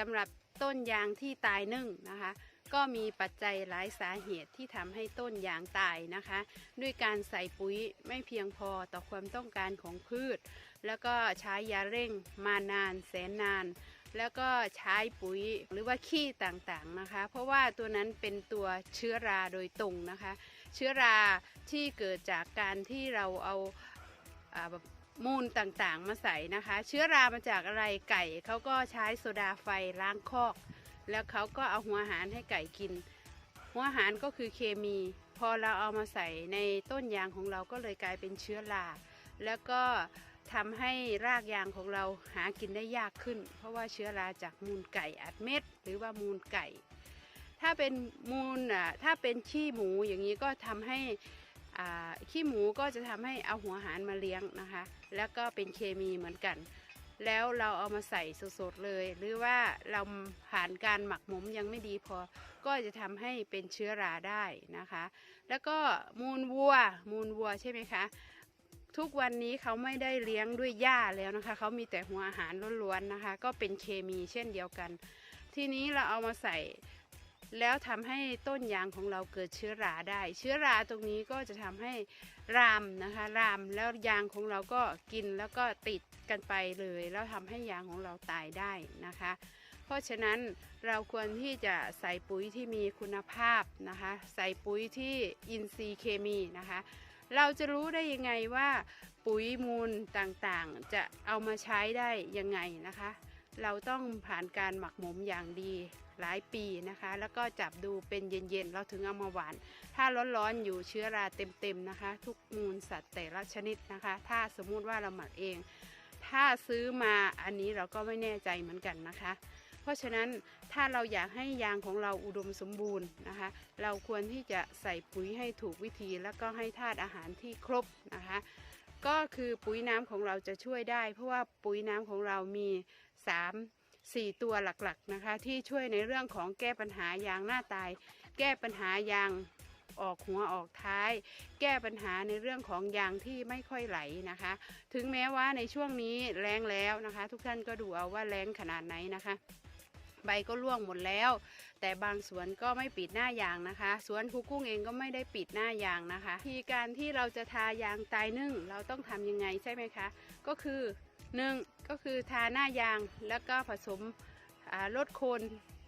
สำหรับต้นยางที่ตายนึ่งนะคะ ก็มีปัจจัยหลายสาเหตุที่ทำให้ต้นยางตายนะคะ ด้วยการใส่ปุ๋ยไม่เพียงพอต่อความต้องการของพืช แล้วก็ใช้ยาเร่งมานานแสนนาน แล้วก็ใช้ปุ๋ยหรือว่าขี้ต่างๆนะคะ เพราะว่าตัวนั้นเป็นตัวเชื้อราโดยตรงนะคะ เชื้อราที่เกิดจากการที่เราเอาอ่า มูลต่างๆ มาใส่นะคะ เชื้อรามาจากอะไรไก่เขาก็ใช้โซดาไฟล้างคอก แล้วเขาก็เอาหัวอาหารให้ไก่กิน หัวอาหารก็คือเคมี พอเราเอามาใส่ในต้นยางของเราก็เลยกลายเป็นเชื้อรา แล้วก็ทำให้รากยางของเราหากินได้ยากขึ้น เพราะว่าเชื้อราจากมูลไก่อัดเม็ด หรือว่ามูลไก่ ถ้าเป็นมูลอะถ้าเป็นขี้หมูอย่างนี้ก็ทำให้ ขี้หมูก็จะทำให้เอาหัวอาหารมาเลี้ยงนะคะ แล้วก็เป็นเคมีเหมือนกัน แล้วเราเอามาใส่สดๆเลย หรือว่าเราผ่านการหมักหมมยังไม่ดีพอ ก็จะทำให้เป็นเชื้อราได้นะคะ แล้วก็มูลวัว มูลวัวใช่ไหมคะทุกวันนี้เขาไม่ได้เลี้ยงด้วยหญ้าแล้วนะคะ เขามีแต่หัวอาหารล้วนๆนะคะ ก็เป็นเคมีเช่นเดียวกัน ทีนี้เราเอามาใส่ แล้วทำให้ต้นยางของเราเกิดเชื้อราได้ เชื้อราตรงนี้ก็จะทำให้รามนะคะรามแล้วยางของเราก็กินแล้วก็ติดกันไปเลย แล้วทำให้ยางของเราตายได้นะคะ เพราะฉะนั้นเราควรที่จะใส่ปุ๋ยที่มีคุณภาพนะคะ ใส่ปุ๋ยที่อินทรีย์เคมีนะคะ เราจะรู้ได้ยังไงว่าปุ๋ยมูลต่างๆ จะเอามาใช้ได้ยังไงนะคะ เราต้องผ่านการหมักหมมอย่างดี หลายปีนะคะ แล้วก็จับดูเป็นเย็นๆ เราถึงเอามาหวาน ถ้าร้อนๆอยู่เชื้อราเต็มๆนะคะ ทุกมูลสัตว์แต่ละชนิดนะคะ ถ้าสมมุติว่าเราหมักเอง ถ้าซื้อมาอันนี้เราก็ไม่แน่ใจเหมือนกันนะคะ เพราะฉะนั้นถ้าเราอยากให้ยางของเราอุดมสมบูรณ์นะคะ เราควรที่จะใส่ปุ๋ยให้ถูกวิธีแล้วก็ให้ธาตุอาหารที่ครบนะคะก็คือปุ๋ยน้ำของเราจะช่วยได้ เพราะว่าปุ๋ยน้ำของเรามี 3 4 ตัวหลักๆนะคะ ที่ช่วยในเรื่องของแก้ปัญหายางหน้าตาย แก้ปัญหายางออกหัวออกท้าย แก้ปัญหาในเรื่องของยางที่ไม่ค่อยไหลนะคะ ถึงแม้ว่าในช่วงนี้แรงแล้วนะคะ ทุกท่านก็ดูเอาว่าแรงขนาดไหนนะคะใบก็ร่วงหมดแล้ว แต่บางสวนก็ไม่ปิดหน้ายางนะคะ สวนครูกุ้งเองก็ไม่ได้ปิดหน้ายางนะคะ ทีการที่เราจะทายางตายนึ่งเราต้องทำยังไงใช่ไหมคะ ก็คือ หนึ่งก็คือทาหน้ายางแล้วก็ผสมลดโคน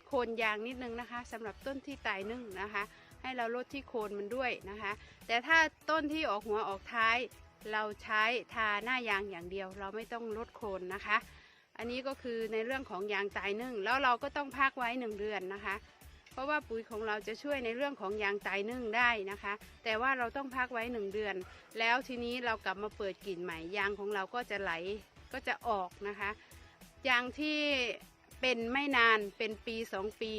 โคนยางนิดนึงนะคะสำหรับต้นที่ตายนึ่งนะคะ ให้เราลดที่โคนมันด้วยนะคะ แต่ถ้าต้นที่ออกหัวออกท้าย เราใช้ทาหน้ายางอย่างเดียว เราไม่ต้องลดโคนนะคะ อันนี้ก็คือในเรื่องของยางตายนึ่งแล้วเราก็ต้องพักไว้หนึ่งเดือนนะคะ เพราะว่าปุ๋ยของเราจะช่วยในเรื่องของยางตายนึ่งได้นะคะ แต่ว่าเราต้องพักไว้หนึ่งเดือน แล้วทีนี้เรากลับมาเปิดกลิ่นใหม่ยางของเราก็จะไหล ก็จะออกนะคะ ยางที่เป็นไม่นานเป็นปีสองปี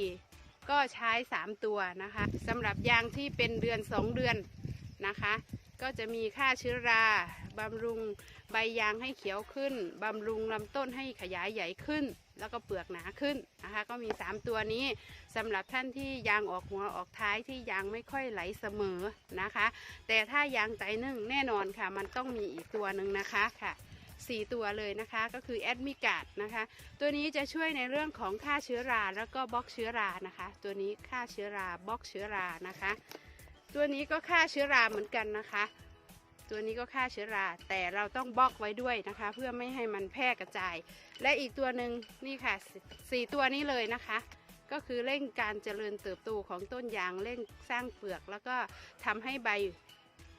ก็ใช้ 3 ตัวนะคะสำหรับยางที่เป็นเดือน 2 เดือนนะคะ ก็จะมีค่าเชื้อราบำรุงใบยางให้เขียวขึ้นบำรุงลำต้นให้ขยายใหญ่ขึ้น แล้วก็เปลือกหนาขึ้นนะคะ ก็มี 3 ตัวนี้สำหรับท่านที่ยางออกหัวออกท้ายที่ยางไม่ค่อยไหลเสมอนะคะ แต่ถ้ายางไตนึ่งแน่นอนค่ะ มันต้องมีอีกตัวหนึ่งนะคะค่ะ 4 ตัวเลยนะคะ ก็คือแอดมิกาดนะคะ ตัวนี้จะช่วยในเรื่องของฆ่าเชื้อราแล้วก็บล็อกเชื้อรานะคะ ตัวนี้ฆ่าเชื้อราบล็อกเชื้อรานะคะ ตัวนี้ก็ฆ่าเชื้อราเหมือนกันนะคะ ตัวนี้ก็ฆ่าเชื้อราแต่เราต้องบล็อกไว้ด้วยนะคะ เพื่อไม่ให้มันแพร่กระจาย และอีกตัวหนึ่งนี่ค่ะสสี่ตัวนี้เลยนะคะก็คือเร่งการเจริญเติบโตของต้นยางเร่งสร้างเปลือก แล้วก็ทำให้ใบ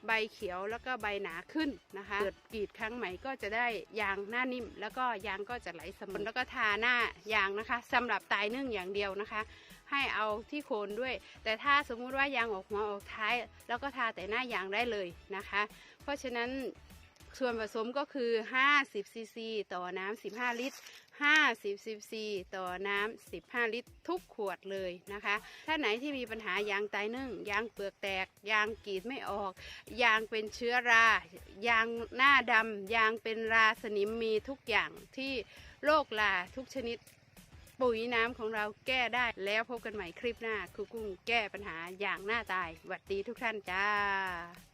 ใบเขียวแล้วก็ใบหนาขึ้นนะคะเกิดกรีดครั้งใหม่ก็จะได้ยางหน้านิ่ม แล้วก็ยางก็จะไหลสมบูรณ์แล้วก็ทาหน้ายางนะคะสำหรับตายนึ่งอย่างเดียวนะคะ ให้เอาที่โคนด้วย แต่ถ้าสมมุติว่ายางออกหัวออกท้าย แล้วก็ทาแต่หน้ายางได้เลยนะคะ เพราะฉะนั้น ส่วนผสมก็คือ 50ซีซีต่อน้ำ15 ลิตร 50ซีซีต่อน้ำ15 ลิตร ทุกขวดเลยนะคะ ถ้าไหนที่มีปัญหายางตายนึ่ง ยางเปลือกแตก ยางกรีดไม่ออก ยางเป็นเชื้อรา ยางหน้าดำ ยางเป็นราสนิมมีทุกอย่างที่โรคราทุกชนิดปุ๋ยน้ำของเราแก้ได้แล้วพบกันใหม่คลิปหน้าครูกุ้งแก้ปัญหาอย่างหน้าตายหวัดดีทุกท่านจ้า